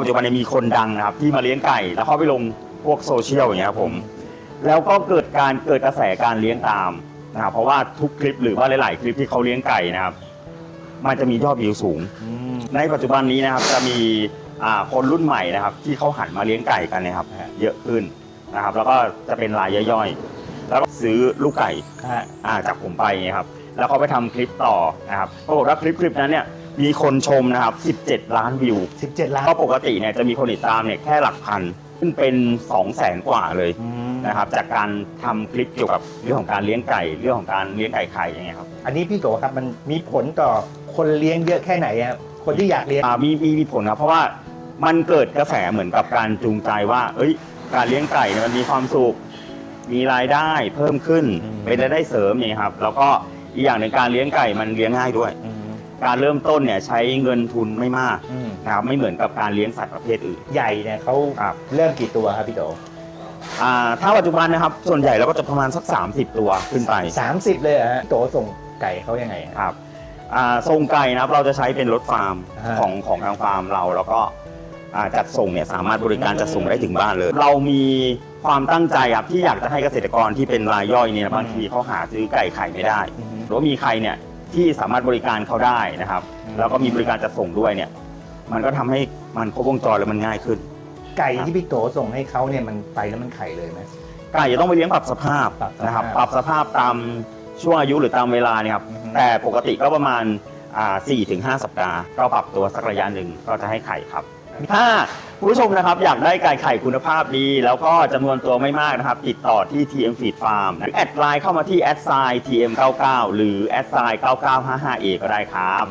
ปัจจุบันเนยมีคนดังนะครับที่มาเลี้ยงไก่ แล้วเขาไปลงพวกโซเชียลอย่างเงี้ยครับผม แล้วก็เกิดการเกิดกระแสการเลี้ยงตามนะครับเพราะว่าทุกคลิปหรือว่าหลาย ๆ คลิปที่เขาเลี้ยงไก่นะครับ มันจะมียอดวิวสูง ในปัจจุบันนี้นะครับจะมีอ่าคนรุ่นใหม่นะครับ ที่เขาหันมาเลี้ยงไก่กันเนะครับ เยอะขึ้นนะครับ แล้วก็จะเป็นรายย่อยๆ แล้วก็ซื้อลูกไก่ฮะอ่าจากผมไปเงี้ยครับ แล้วเขาไปทำคลิปต่อนะครับปรากฏว่าคลิปคลิปนั้นเนี่ย มีคนชมนะครับ 17 ล้านวิว 17 ล้านเพราะปกติเนี่ยจะมีคนติดตามเนี่ยแค่หลักพันขึ้นเป็น 2 0 0แสนกว่าเลยนะครับจากการทำคลิปเกี่ยวกับเรื่องของการเลี้ยงไก่เรื่องของการเลี้ยงไก่ไข่อย่างเงี้ยครับอันนี้พี่โกครับมันมีผลต่อคนเลี้ยงเยอะแค่ไหนครับคนที่อยากเลี้ยง อ่ามีมีมีผลครับเพราะว่ามันเกิดกระแสเหมือนกับการจูงใจว่า เอ้ย การเลี้ยงไก่เนี่ยมันมีความสุขมีรายได้เพิ่มขึ้นอืม เป็นรายได้เสริมอย่างเงี้ยครับแล้วก็อีกอย่างหนึ่งการเลี้ยงไก่มันเลี้ยงง่ายด้วย การเริ่มต้นเนี่ยใช้เงินทุนไม่มากนะครับไม่เหมือนกับการเลี้ยงสัตว์ประเภทอื่น ใหญ่เนี่ยเขาครับ เริ่มกี่ตัวครับพี่โตอ่าถ้าปัจจุบันนะครับส่วนใหญ่เราก็จะประมาณสัก 30 ตัวขึ้นไป30เลยเหรอฮะพี่โตส่งไก่เขายังไงฮะ ครับอ่าทรงไก่นะครับเราจะใช้เป็นรถฟาร์มฮะของของทางฟาร์มเราแล้วก็อ่าจัดส่งเนี่ยสามารถบริการจัดส่งได้ถึงบ้านเลย เรามีความตั้งใจครับที่อยากจะให้เกษตรกรที่เป็นรายย่อยเนี่ยบางทีเขาหาซื้อไก่ไข่ไม่ได้ อืมหรือว่ามีใครเนี่ย ที่สามารถบริการเขาได้นะครับอืมแล้วก็มีบริการจัดส่งด้วยเนี่ย มันก็ทำให้มันครบวงจรแล้วมันง่ายขึ้น ไก่ที่พี่โตส่งให้เขาเนี่ยมันไปแล้วมันไข่เลยไหม ไก่จะต้องไปเลี้ยงปรับสภาพปรับสภาพนะครับ ปรับสภาพตามช่วงอายุหรือตามเวลาเนี่ยครับ อือฮึ แต่ปกติก็ประมาณอ่า4ถึง5สัปดาห์ก็ปรับตัวสักระยะหนึ่งก็จะให้ไข่ครับ ถ้าผู้ชมนะครับอยากได้ไก่ไข่คุณภาพดี แล้วก็จำนวนตัวไม่มากนะครับ ติดต่อที่ TM Feed Farm หรือแอดไลน์เข้ามาที่แอดไซน์ TM99 หรือแอดไซน์ 9955A ก็ได้ครับ